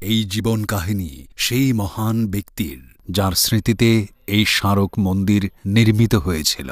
এই জীবন কাহিনী সেই মহান ব্যক্তির যার স্মৃতিতে এই স্মারক মন্দির নির্মিত হয়েছিল।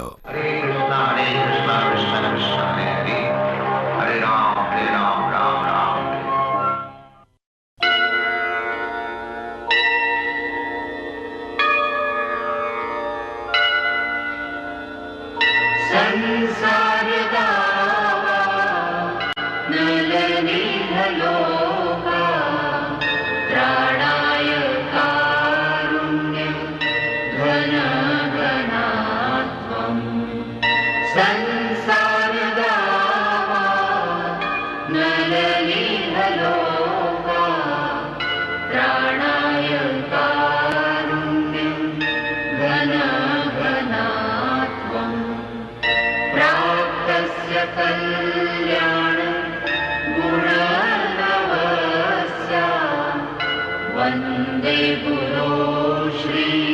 वन्दे गुरो श्री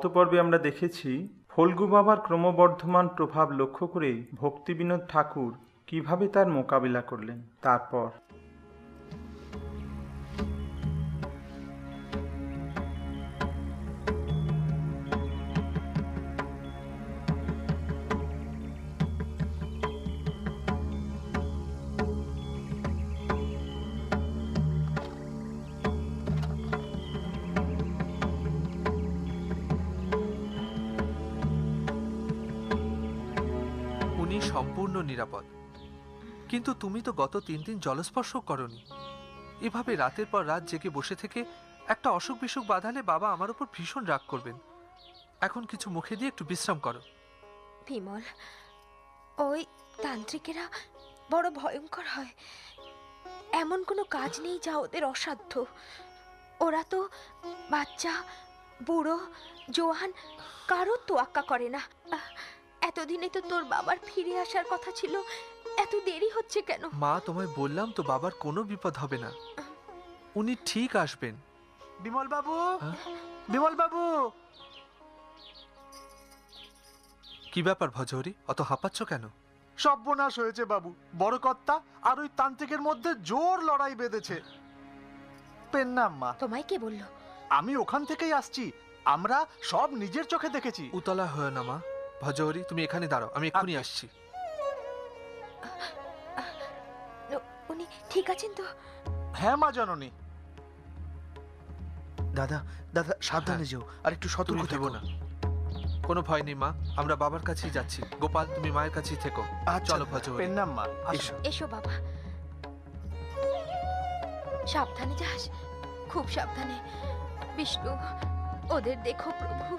গত পর্বে আমরা দেখেছি, ফল্গু বাবার ক্রমবর্ধমান প্রভাব লক্ষ্য করে ভক্তিবিনোদ ঠাকুর কীভাবে তার মোকাবিলা করলেন, তারপর কিন্তু তুমি তো গত তিন দিন জলস্পর্শ করনি। এভাবে রাতের পর রাত জেগে বসে থেকে একটা অসুখ বিসুখ বাঁধালে বাবা আমার উপর ভীষণ রাগ করবেন। এখন কিছু মুখে দিয়ে একটু বিশ্রাম করো। বিমল, ওই তান্ত্রিকেরা বড় ভয়ঙ্কর হয়। এমন কোনো কাজ নেই যা ওদের অসাধ্য। ওরা তো বাচ্চা, বুড়ো, জোয়ান কারও তোয়াক্কা করে না। এতদিনে তো তোর বাবার ফিরে আসার কথা ছিল এত দেরি হচ্ছে কেন? মা তোমায় বললাম তো বাবার কোনো বিপদ হবে না। উনি ঠিক আসবেন। বিমল বাবু হ্যাঁ? বিমল বাবু কি ব্যাপার ভজহরি? অত হাঁপাচ্ছ কেন? সর্বনাশ হয়েছে বাবু। বড় কর্তা আর ওই তান্ত্রিকের মধ্যে জোর লড়াই বেঁধেছে। পেন্নাম মা। তোমায় কে বলল? আমি ওখান থেকেই আসছি। আমরা সব নিজের চোখে দেখেছি। উতলা হয় না মা। ভজহরি তুমি এখানে দাঁড়াও। আমি এক্ষুনি আচ্ছা। আসছি। উনি ঠিক আছেন তো? হ্যাঁ মা জননী। দাদা দাদা সাবধানে হ্যাঁ। যেও আর একটু সতর্ক থেকো না। কোনো ভয় নেই মা। আমরা বাবার কাছেই যাচ্ছি। গোপাল তুমি মায়ের কাছেই থেকো। আচ্ছা চলো ভজহরি পেন্নাম মা। এসো। এসো বাবা। সাবধানে যাস। খুব সাবধানে। বিষ্ণু ওদের দেখো প্রভু।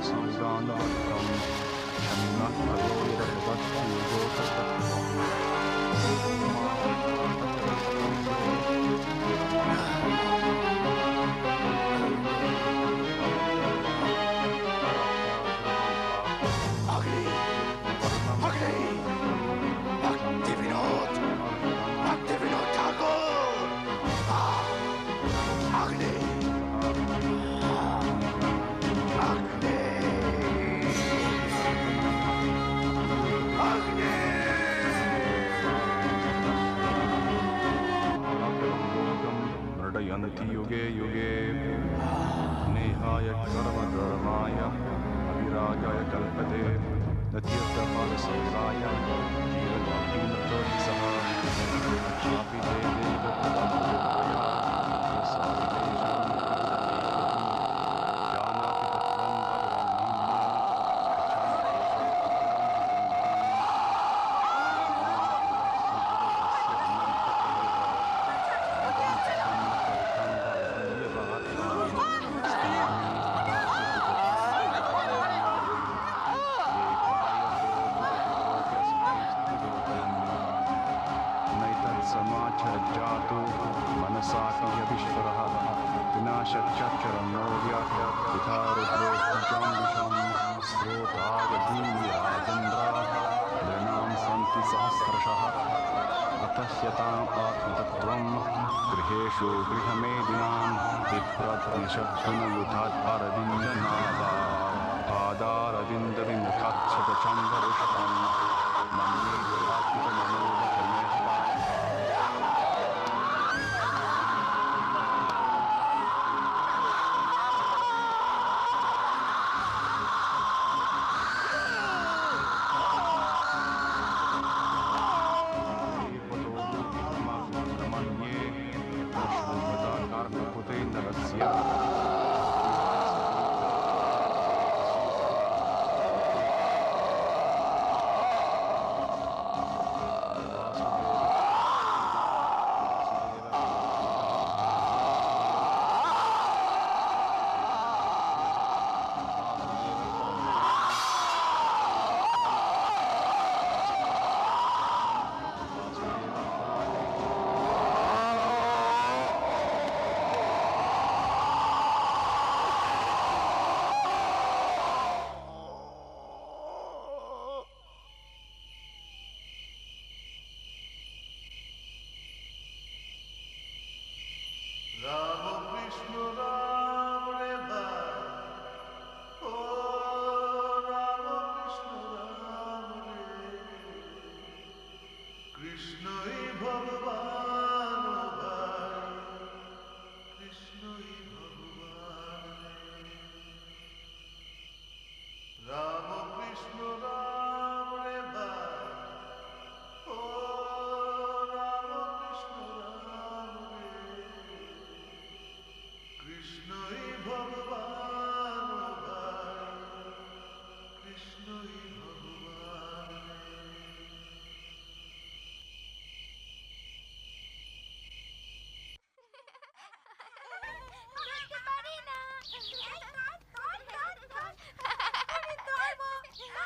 Passing down the autumn, I'm not alone, but go to the पादारविन्दविमुखाच्छतचन्द्ररुषकम् मन्ये गुहात्मकमनोवचने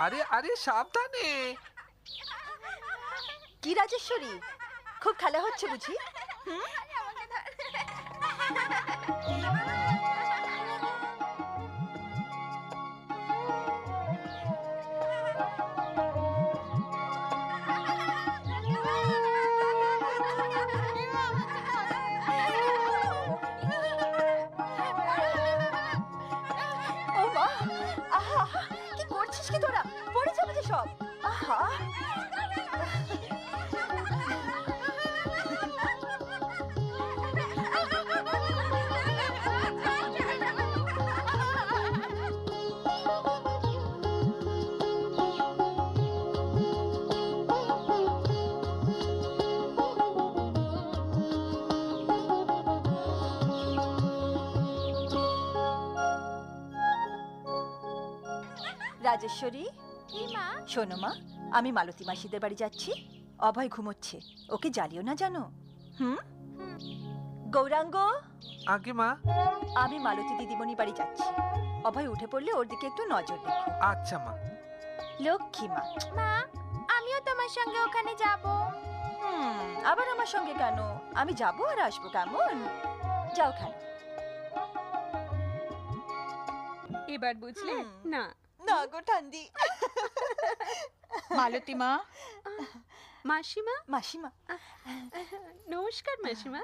আরে আরে সাবধানে। কি রাজেশ্বরী? খুব খেলা হচ্ছে বুঝি? ও আহা, কি করছিস কি তোরা? রাজেশ্বরী। কি মা? শোনো মা আমি মালতী মাসিদের বাড়ি যাচ্ছি। অভয় ঘুমোচ্ছে ওকে জ্বালিও না জানো। হুম? গৌরাঙ্গ? আগে মা। আমি মালতী দিদিমণি বাড়ি যাচ্ছি। অভয় উঠে পড়লে ওর দিকে একটু নজর রেখো। আচ্ছা মা। লক্ষ্মী মা। মা আমিও তোমার সঙ্গে ওখানে যাব। হুম আবার আমার সঙ্গে কেন? আমি যাব আর আসব কেমন? যাও খান এবার বুঝলে? না না গো ঠান্ডি মালতী মা মাসিমা মাসিমা নমস্কার মাসিমা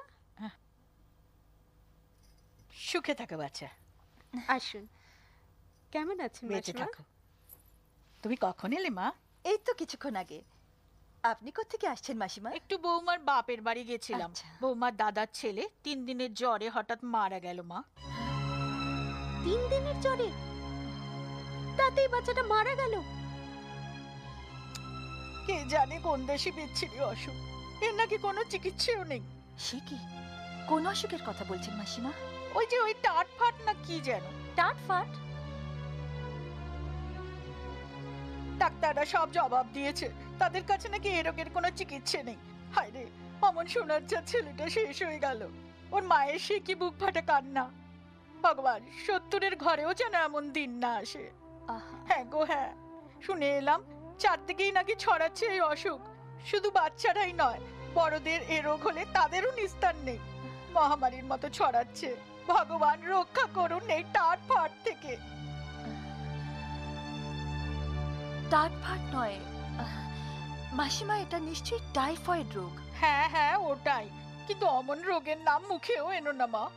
সুখে থাকো বাচ্চা আসুন কেমন আছেন বেঁচে মাসিমা থাকো তুমি কখন এলে মা এই তো কিছুক্ষণ আগে আপনি কোত্থেকে আসছেন মাসিমা একটু বৌমার বাপের বাড়ি গেছিলাম। বৌমার দাদার ছেলে তিন দিনের জ্বরে হঠাৎ মারা গেল মা তিন দিনের জ্বরে তাতেই বাচ্চাটা মারা গেল। কে জানে কোন দেশে বিচ্ছিরি অসুখ। এর নাকি কোনো চিকিৎসাও নেই। সে কি? কোন অসুখের কথা বলছেন মাসিমা? ওই যে ওই টাট ফাট না কি যেন। টাট ফাট? ডাক্তাররা সব জবাব দিয়েছে। তাদের কাছে নাকি এ রোগের কোনো চিকিৎসা নেই। হায় রে অমন সোনার যা ছেলেটা শেষ হয়ে গেল। ওর মায়ের সে কি বুক ফাটা কান্না। ভগবান সত্তরের ঘরেও যেন এমন দিন না আসে। হ্যাঁ গো হ্যাঁ। শুনে এলাম চারদিকেই নাকি ছড়াচ্ছে এই অসুখ। শুধু বাচ্চারাই নয় বড়দের এ রোগ হলে তাদেরও নিস্তার নেই। মহামারীর মতো ছড়াচ্ছে। ভগবান রক্ষা করুন এই টাট ফাট থেকে। টাট ফাট নয় মাসিমা এটা নিশ্চয়ই টাইফয়েড রোগ। হ্যাঁ হ্যাঁ ওটাই। কিন্তু অমন রোগের নাম মুখেও এনো না মা।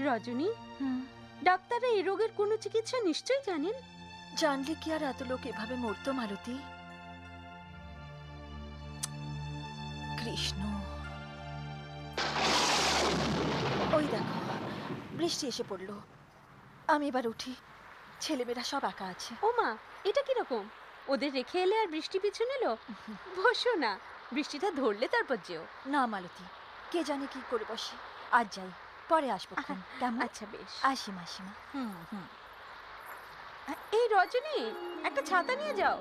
রজনী? হুম। ডাক্তাররা এই রোগের কোনো চিকিৎসা নিশ্চয়ই জানেন? জানলে কি আর এত লোক এভাবে মরতো মালতী? কৃষ্ণ। ওই দেখো বৃষ্টি এসে পড়ল। আমি এবার উঠি। ছেলেমেয়েরা সব একা আছে। ও মা এটা কীরকম ওদের রেখে এলে আর বৃষ্টি পিছু নিল? বসো না বৃষ্টিটা ধরলে তারপর যেও। না মালতী কে জানে কি করে বসে। আজ যাই। পরে আসব ক্ষণ। কেমন? আচ্ছা বেশ। আসি মাসিমা। হুম হুম। এই রজনী একটা ছাতা নিয়ে যাও।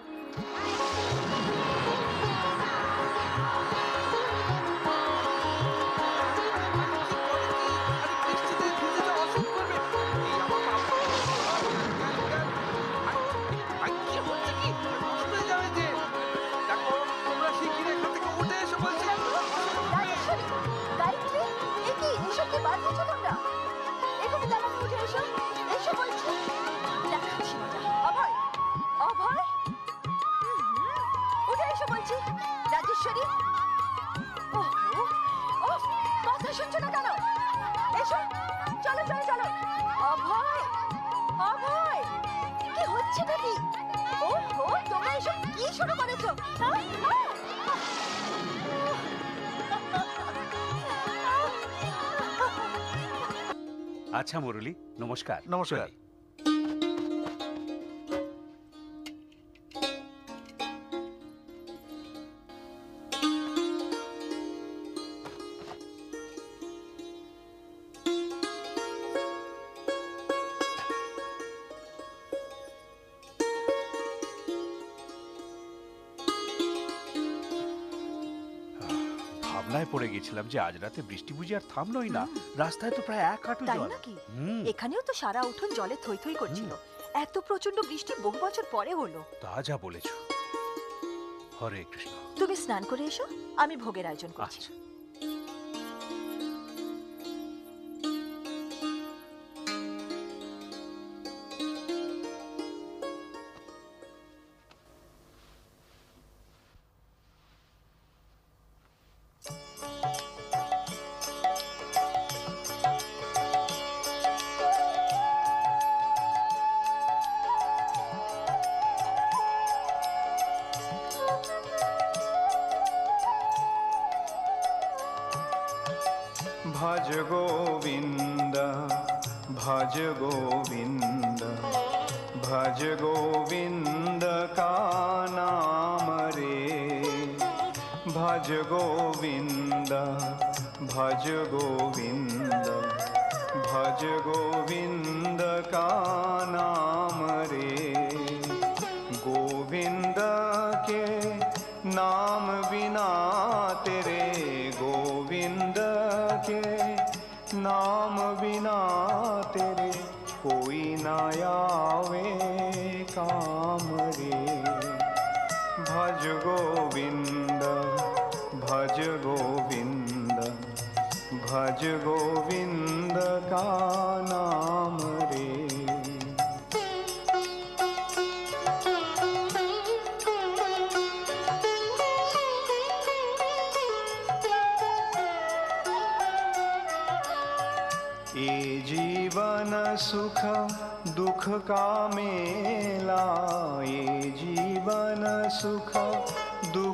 আচ্ছা মুরলি নমস্কার নমস্কার। চলি। পড়ে গেছিলাম যে আজ রাতে বৃষ্টি বুঝি আর থামলোই না। রাস্তায় তো প্রায় এক হাঁটু তাই জল। নাকি? হুম। এখানেও তো সারা উঠোন জলে থই থই করছিল। এত প্রচণ্ড বৃষ্টি বহু বছর পরে হলো। তা যা বলেছ। হরে কৃষ্ণ। তুমি স্নান করে এসো আমি ভোগের আয়োজন করছি। আচ্ছা। भज गोविन्द भज गोविन्द भज गोविन्द का नाम रे। भज गोविन्द भज गोविन्द भज गोविन्द का भज गोविंद भज गोविंद का नाम रे। ये जीवन सुख, दुख का मेला ये जीवन सुख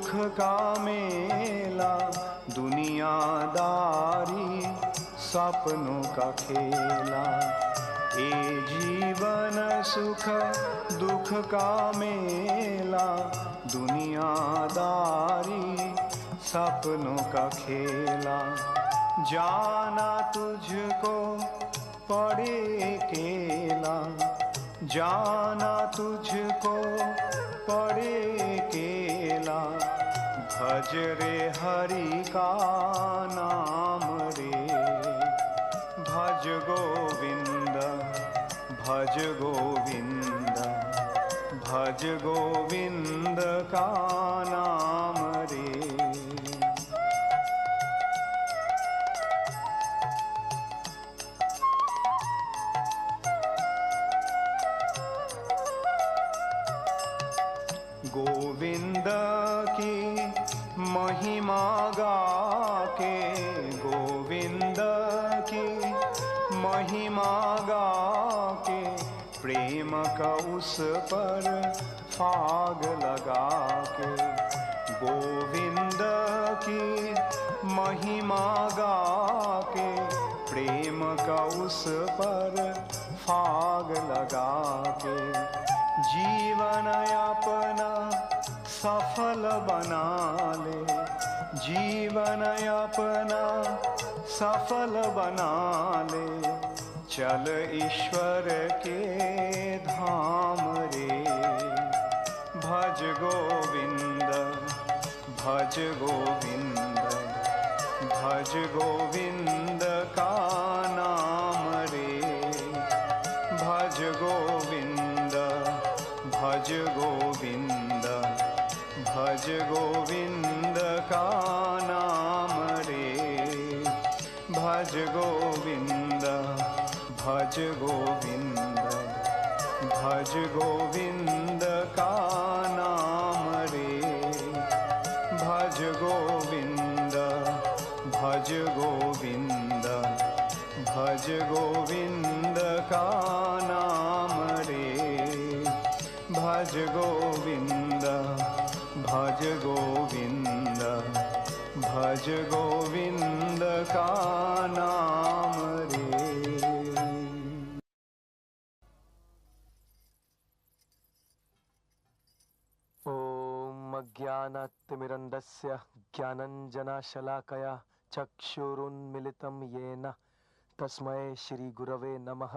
दुख का मेला, दुनियादारी, सपनों का खेला। ये जीवन सुख, दुख का मेला, दुनियादारी, सपनों का खेला। जाना तुझको पड़े केला, जाना तुझको भज रे हरि का नाम रे। भज गोविंद भज गोविंद भज गोविंद का पर फाग लगा के गोविंद की महिमा गा के प्रेम का उस पर फाग लगा के जीवन अपना सफल बना ले। जीवन अपना सफल बना ले। चल ईश्वर के धाम रे। भज गोविंद भज गोविंद भज गोविंद का भज गोविंद भज गोविंद का नाम रे। भज गोविंद भज गोविंद भज गोविंद का नाम रे। भज गोविंद भज गोविंद भज गोविंद का नाम अज्ञानतिमिरन्दस्य ज्ञानञ्जनशलाकया चक्षुरुन्मिलितं येन तस्मै श्रीगुरवे नमः।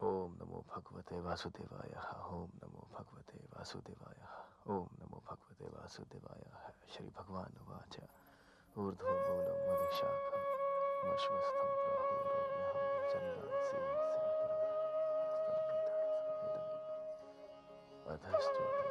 ॐ नमो भगवते वासुदेवाय ॐ नमो भगवते वासुदेवाय ॐ नमो भगवते वासुदेवाय, श्री भगवान उवाच। ऊर्ध्वमूलं शाखा मश्वस्थं प्राहुरव्यहं चन्दांसि अधश्चोति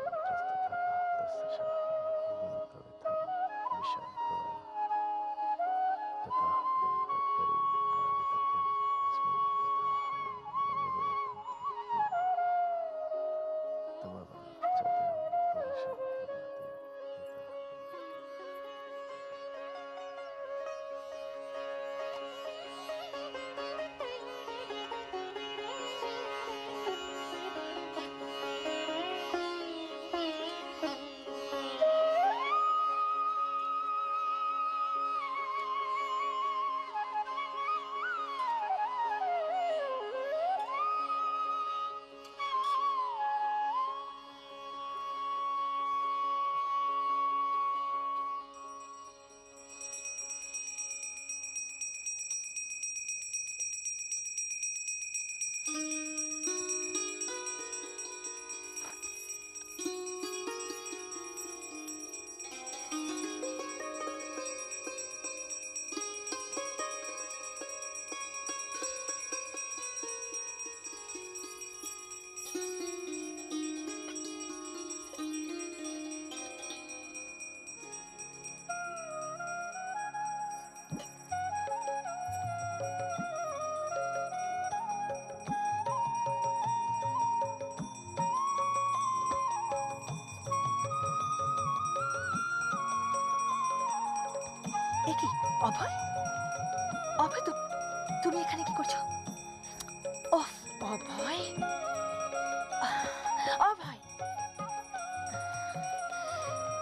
অভয় অভয়।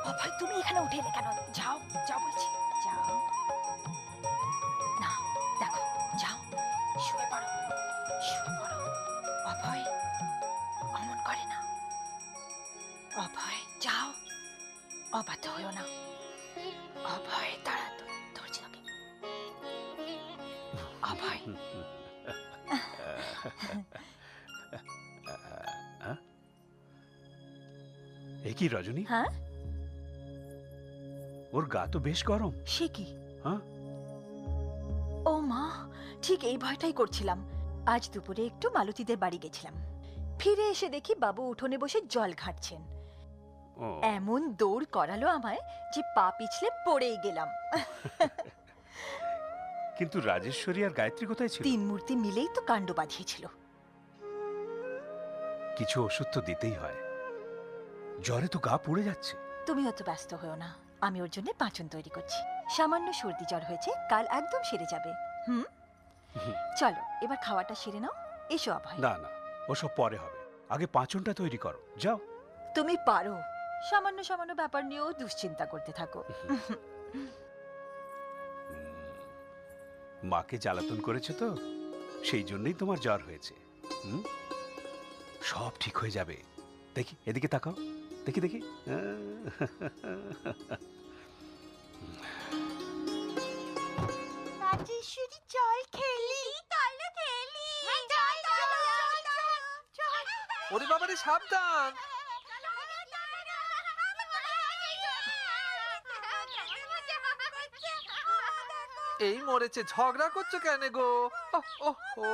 অভয়, তুমি এখানে উঠে এলে কেন? যাও যাও বলছি। যাও। না, দেখো, যাও। শুয়ে পড়ো শুয়ে পড়ো। অভয়, অমন করে না। অভয়, যাও। অবাধ্য হয়েও না। অভয় তারা ধরছি তোকে। অভয়। কি রজনী? হ্যাঁ? ওর গা তো বেশ গরম। সে কি? হ্যাঁ? ও মা ঠিক এই ভয়টাই করছিলাম। আজ দুপুরে একটু মালতীদের বাড়ি গেছিলাম। ফিরে এসে দেখি বাবু উঠোনে বসে জল ঘাটছেন। এমন দৌড় করালো আমায় যে পা পিছলে পড়েই গেলাম। কিন্তু রাজেশ্বরী আর গায়ত্রী কোথায় ছিল? তিন মূর্তি মিলেই তো কাণ্ড বাঁধিয়েছিল। কিছু ওষুধ তো দিতেই হয়। জ্বরে তো গা পুড়ে যাচ্ছে। তুমি অত ব্যস্ত হয়েও না। আমি ওর জন্য পাঁচন তৈরি করছি। সামান্য সর্দি জ্বর হয়েছে কাল একদম সেরে যাবে। হুম? চলো এবার খাওয়াটা সেরে নাও। এসো অভয়। না না ওসব পরে হবে। আগে পাঁচনটা তৈরি করো। যাও। তুমি পারো। সামান্য সামান্য ব্যাপার নিয়েও দুশ্চিন্তা করতে থাকো। মাকে জ্বালাতন করেছে তো? সেই জন্যই তোমার জ্বর হয়েছে। হুম? সব ঠিক হয়ে যাবে। দেখি এদিকে তাকাও। দেখি দেখি। রাজেশ্বরী চল খেলি। খেলি। ওরে বাবারে সাবধান। এই মরেছে ঝগড়া করছ কেন গো? ও ও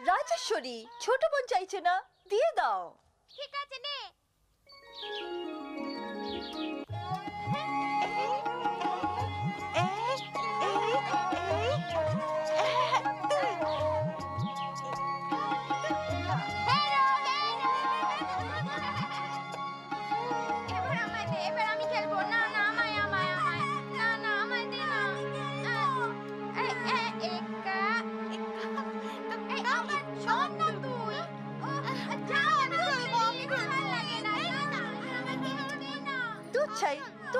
রাজেশ্বরী ছোট বোন চাইছে না দিয়ে দাও। ঠিক আছে নে।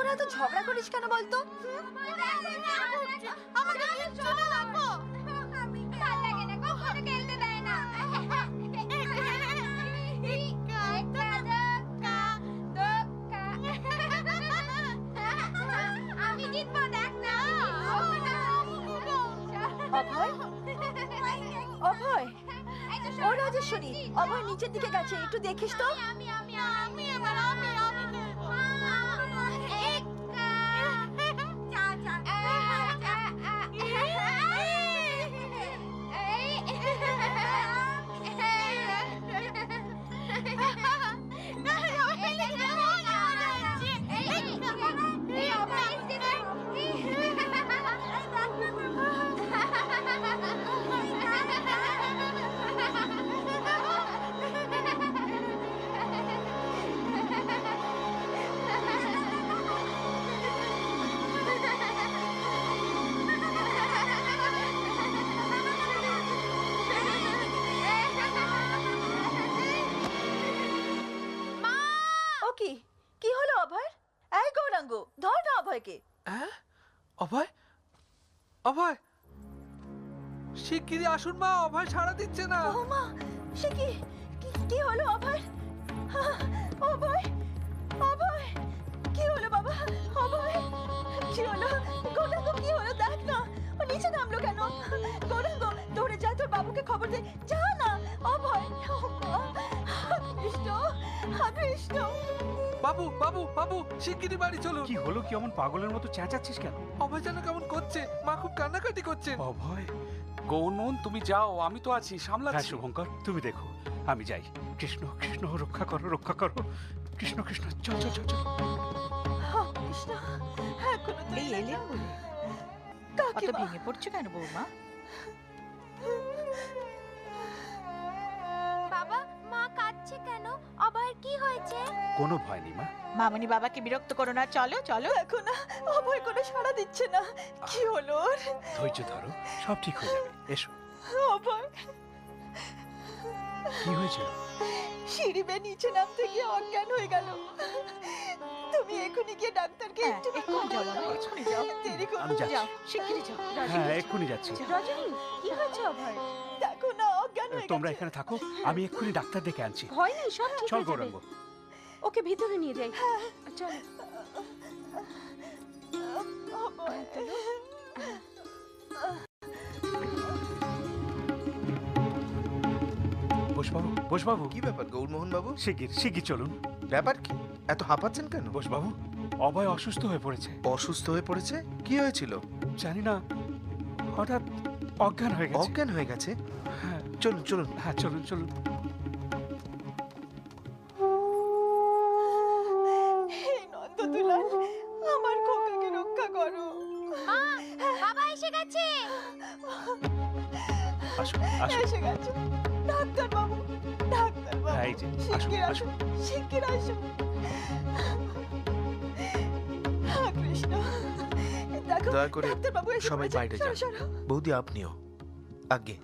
তোরা তো ঝগড়া করিস কেন বলতো? অভয়? অভয়? ও রাজেশ্বরী অভয় নিচের দিকে গেছে একটু দেখিস তো। আমি আমি আমি এবার শিগগিরই আসুন মা অভয় ছাড়া দিচ্ছে না। ও মা সে কি কি- কি হলো অভয়? অভয় অভয় কি হলো বাবা? অভয় কি হলো? গৌরাঙ্গ কি হলো? দেখ না ও নিচে নামলো কেন? গৌরাঙ্গ দৌড়ে যা তোর বাবুকে খবর দে। যা না অভয় কৃষ্ণ কৃষ্ণ বাবু বাবু বাবু শিগগিরই বাড়ি চলুন। কি হলো? কি অমন পাগলের মতো চেঁচাচ্ছিস কেন? অভয় যেন কেমন করছে মা খুব কান্নাকাটি করছে অভয় গৌনন তুমি যাও আমি তো আছি হ্যাঁ সামলাচ্ছি শুভঙ্কর তুমি দেখো আমি যাই। কৃষ্ণ কৃষ্ণ রক্ষা করো রক্ষা করো। কৃষ্ণ কৃষ্ণ চল চল চল চল। কৃষ্ণ এখনও তো এই এলেন বলে অত কাকিমা ভেঙে পড়ছো কেন বৌমা? বাবা মা কাঁদছে কেন? অভয়ের কি হয়েছে? কোনো ভয় নেই মা। মামনি বাবাকে বিরক্ত করো না চলো চলো দেখো না অভয় কোনো সাড়া দিচ্ছে না। কি হলো ওর? ধৈর্য ধরো সব ঠিক হয়ে যাবে এসো। অভয়। কি হয়েছিল? সিঁড়ি বেয়ে নিচে নামতে গিয়ে অজ্ঞান হয়ে গেল। তুমি এখনই গিয়ে ডাক্তারকে হ্যাঁ, একটু এক্ষুনি যাও আচ্ছা, যাও। দেরি করো আমি না। যাচ্ছি। যাও শিগগিরই যাও। হ্যাঁ এক্ষুনি যাচ্ছি। রজনী কি হয়েছে অভয়? দেখো না অজ্ঞান হয়ে তোমরা এখানে থাকো আমি এক্ষুনি ডাক্তার ডেকে আনছি। ভয় নেই সব ঠিক চল হয়ে যাবে। গৌরাঙ্গ। ওকে ভিতরে নিয়ে যাই। চল। অভয় বসবাবু বসবাবু। কি ব্যাপার গৌরমোহন বাবু শিগগির শিগগির চলুন। ব্যাপার কি? এত হাঁপাচ্ছেন কেন? বসবাবু অভয় অসুস্থ হয়ে পড়েছে। অসুস্থ হয়ে পড়েছে? কি হয়েছিল? জানি না। হঠাৎ অজ্ঞান হয়ে গেছে। অজ্ঞান হয়ে গেছে? হ্যাঁ। চলুন চলুন। হ্যাঁ চলুন চলুন। করে সবাই বাইরে যান। বৌদি আপনিও। আগে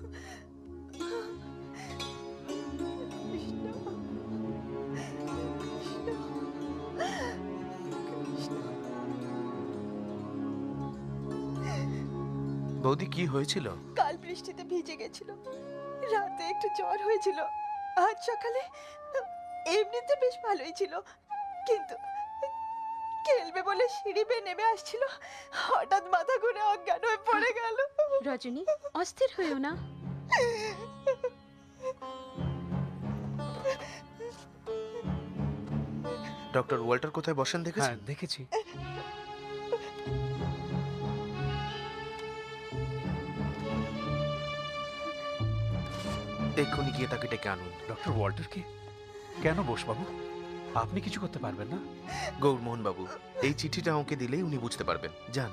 বৌদি কি হয়েছিল? কাল বৃষ্টিতে ভিজে গেছিল। রাতে একটু জ্বর হয়েছিল। আজ সকালে এমনিতে বেশ ভালোই ছিল। কিন্তু খেলবে বলে সিঁড়ি বেয়ে নেমে আসছিল। হঠাৎ মাথা ঘুরে অজ্ঞান হয়ে পড়ে গেল। রজনী অস্থির হয়েও না। ডক্টর ওয়াল্টার কোথায় বসেন হ্যাঁ দেখেছেন দেখেছি। এক্ষুনি গিয়ে তাকে ডেকে আনুন। ডক্টর ওয়াল্টারকে? কেন বসবাবু? আপনি কিছু করতে পারবেন না? গৌরমোহন বাবু এই চিঠিটা আমাকে দিলেই উনি বুঝতে পারবেন। যান।